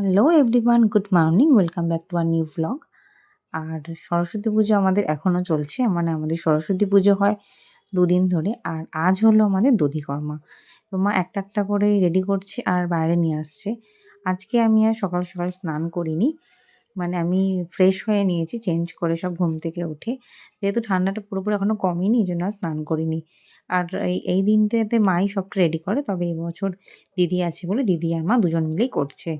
Hello everyone good morning welcome back to our new vlog আর সরস্বতী পুজো আমাদের এখনও চলছে মানে আমাদের সরস্বতী পুজো হয় দুদিন ধরে, আর আজ হলো আমাদের দধিকর্মা। তো মা একটা একটা করে রেডি করছে আর বাইরে নিয়ে আসছে। আজকে আমি আর সকাল সকাল স্নান করিনি মানে আমি ফ্রেশ হয়ে নিয়েছি চেঞ্জ করে সব ঘুম থেকে উঠে। যেহেতু ঠান্ডাটা পুরোপুরি এখনও কমেনি, এই জন্য স্নান করিনি। আর এই এই দিনটাতে মাই সবটা রেডি করে, তবে এবছর দিদি আছে বলে দিদি আর মা দুজন মিলেই করছে।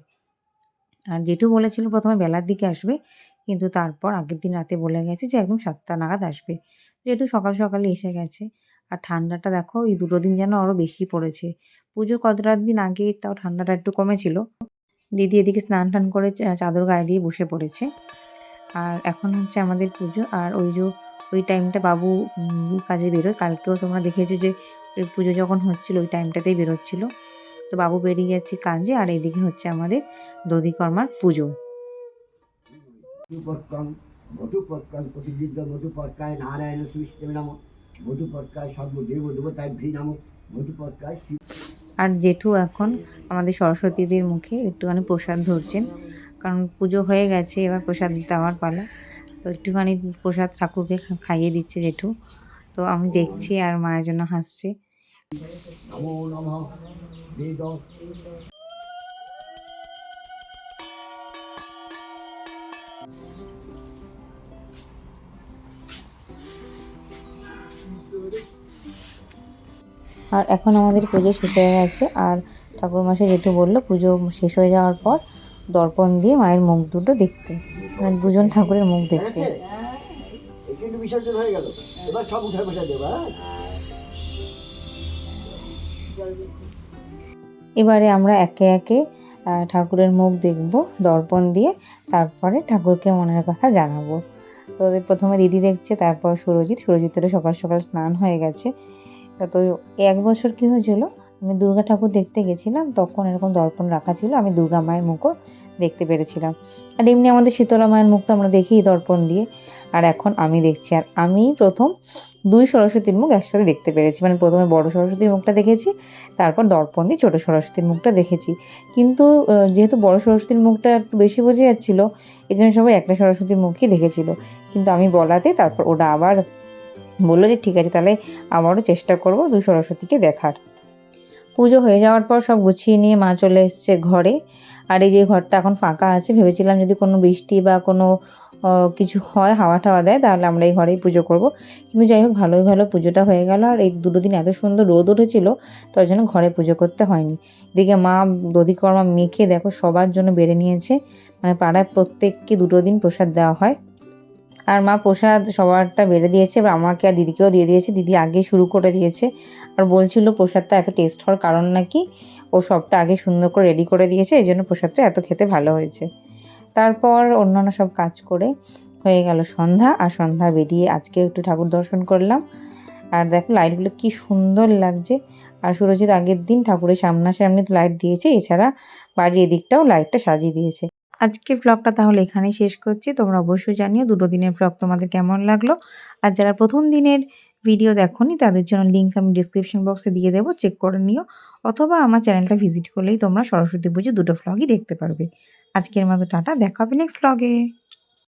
আর জেঠু বলেছিল প্রথমে বেলার দিকে আসবে, কিন্তু তারপর আগের দিন রাতে বলে গেছে যে একদম সাতটা নাগাদ আসবে। জেঠু সকাল সকালে এসে গেছে, আর ঠান্ডাটা দেখো এই দুটো দিন যেন আরও বেশি পড়েছে। পুজোর কতটা দিন আগে তাও ঠান্ডাটা একটু কমেছিল। দিদি এদিকে স্নান টান করে চাদর গায়ে দিয়ে বসে পড়েছে। আর এখন হচ্ছে আমাদের পুজো, আর ওই যে ওই টাইমটা বাবু কাজে বেরোয়। কালকেও তোমরা দেখেছ যে ওই পুজো যখন হচ্ছিল ওই টাইমটাতেই বেরোচ্ছিলো। তো বাবু বেরিয়ে যাচ্ছে কাজে আর এদিকে হচ্ছে আমাদের দধিকর্মার পুজো। মধুপর্কম মধুপর্কম মধুপর্কায় নারায়ণ সুস্থির নাম। মধুপর্কায় সর্বদেব দেবতায় ভি নাম। মধুপর্কায় শিব আর জেঠু এখন আমাদের সরস্বতীদের মুখে একটুখানি প্রসাদ ধরছেন কারণ পুজো হয়ে গেছে এবার প্রসাদ দেওয়ার পালা। তো একটুখানি প্রসাদ ঠাকুরকে খাইয়ে দিচ্ছে জেঠু। তো আমি দেখছি আর মায়ের জন্য হাসছে। নমো নমঃ বেদ আর এখন আমাদের পুজো শেষ হয়ে গেছে, আর ঠাকুর মাসে জেঠু বলল, পুজো শেষ হয়ে যাওয়ার পর দর্পণ দিয়ে মায়ের মুখ দুটো দেখতে মানে দুজন ঠাকুরের মুখ দেখতে। বিসর্জন হয়ে গেল। এবার সব উঠে বসে দেবা হ্যাঁ? এবারে আমরা একে একে ঠাকুরের মুখ দেখব, দর্পণ দিয়ে তারপরে ঠাকুরকে মনের কথা জানাব। তো প্রথমে দিদি দেখছে, তারপর সুরজিৎ। সুরজিতেরও সকাল সকাল স্নান হয়ে গেছে। তো এক বছর কী হয়েছিল? আমি দুর্গা ঠাকুর দেখতে গেছিলাম, তখন এরকম দর্পণ রাখা ছিল। আমি দুর্গা মায়ের মুখও দেখতে পেরেছিলাম। আর এমনি আমাদের শীতলা মায়ের মুখ তো আমরা দেখি দর্পণ দিয়ে। আর এখন আমি দেখছি, আর আমি প্রথম দুই সরস্বতীর মুখ একসাথে দেখতে পেরেছি। মানে প্রথমে বড় সরস্বতীর মুখটা দেখেছি, তারপর দর্পণ দিয়ে ছোটো সরস্বতীর মুখটা দেখেছি। কিন্তু যেহেতু বড় সরস্বতীর মুখটা একটু বেশি বোঝা যাচ্ছিল, এই জন্য সবাই একটা সরস্বতীর মুখই দেখেছিল। কিন্তু আমি বলাতে, তারপর ওটা আবার বলল যে, ঠিক আছে, তাহলে আবারও চেষ্টা করব দুই সরস্বতীকে দেখার। পুজো হয়ে যাওয়ার পর সব গুছিয়ে নিয়ে মা চলে এসছে ঘরে। আর এই যে ঘরটা এখন ফাঁকা আছে, ভেবেছিলাম যদি কোনো বৃষ্টি বা কোনো কিছু হয়, হাওয়া টাওয়া দেয়, তাহলে আমরা এই ঘরেই পুজো করব। কিন্তু যাই হোক, ভালোই, ভালো পুজোটা হয়ে গেল। আর এই দুটো দিন এত সুন্দর রোদ উঠেছিল, তার জন্য ঘরে পুজো করতে হয়নি। এদিকে মা, দধিকর্মা মেখে দেখো সবার জন্য বেড়ে নিয়েছে। মানে পাড়ায় প্রত্যেককে দুটো দিন প্রসাদ দেওয়া হয়। আর মা প্রসাদ সবারটা বেড়ে দিয়েছে, এবার আমাকে আর দিদিকেও দিয়ে দিয়েছে, দিদি আগে শুরু করে দিয়েছে। আর বলছিল প্রসাদটা এত টেস্ট হওয়ার কারণ নাকি? ও সবটা আগে সুন্দর করে রেডি করে দিয়েছে, এই জন্য প্রসাদটা এত খেতে ভালো হয়েছে। তারপর অন্যান্য সব কাজ করে হয়ে গেল সন্ধ্যা, আর সন্ধ্যা বেরিয়ে আজকে একটু ঠাকুর দর্শন করলাম। আর দেখো লাইটগুলো কি সুন্দর লাগছে। আর সুরজিৎ আগের দিন ঠাকুরের সামনাসামনি লাইট দিয়েছে, এছাড়া বাড়ির এদিকটাও লাইটটা সাজিয়ে দিয়েছে। আজকের ব্লগটা তাহলে এখানেই শেষ করছি। তোমরা অবশ্যই জানিও দুটো দিনের ব্লগ তোমাদের কেমন লাগল। আর যারা প্রথম দিনের ভিডিও দেখোনি, তাদের জন্য লিঙ্ক আমি ডিসক্রিপশন বক্সে দিয়ে দেবো। চেক করে নিও। অথবা আমার চ্যানেলটা ভিজিট করলেই তোমরা সরস্বতী পুজো দুটো ব্লগই দেখতে পারবে। আজকের মতো টাটা, দেখা হবে নেক্সট ব্লগে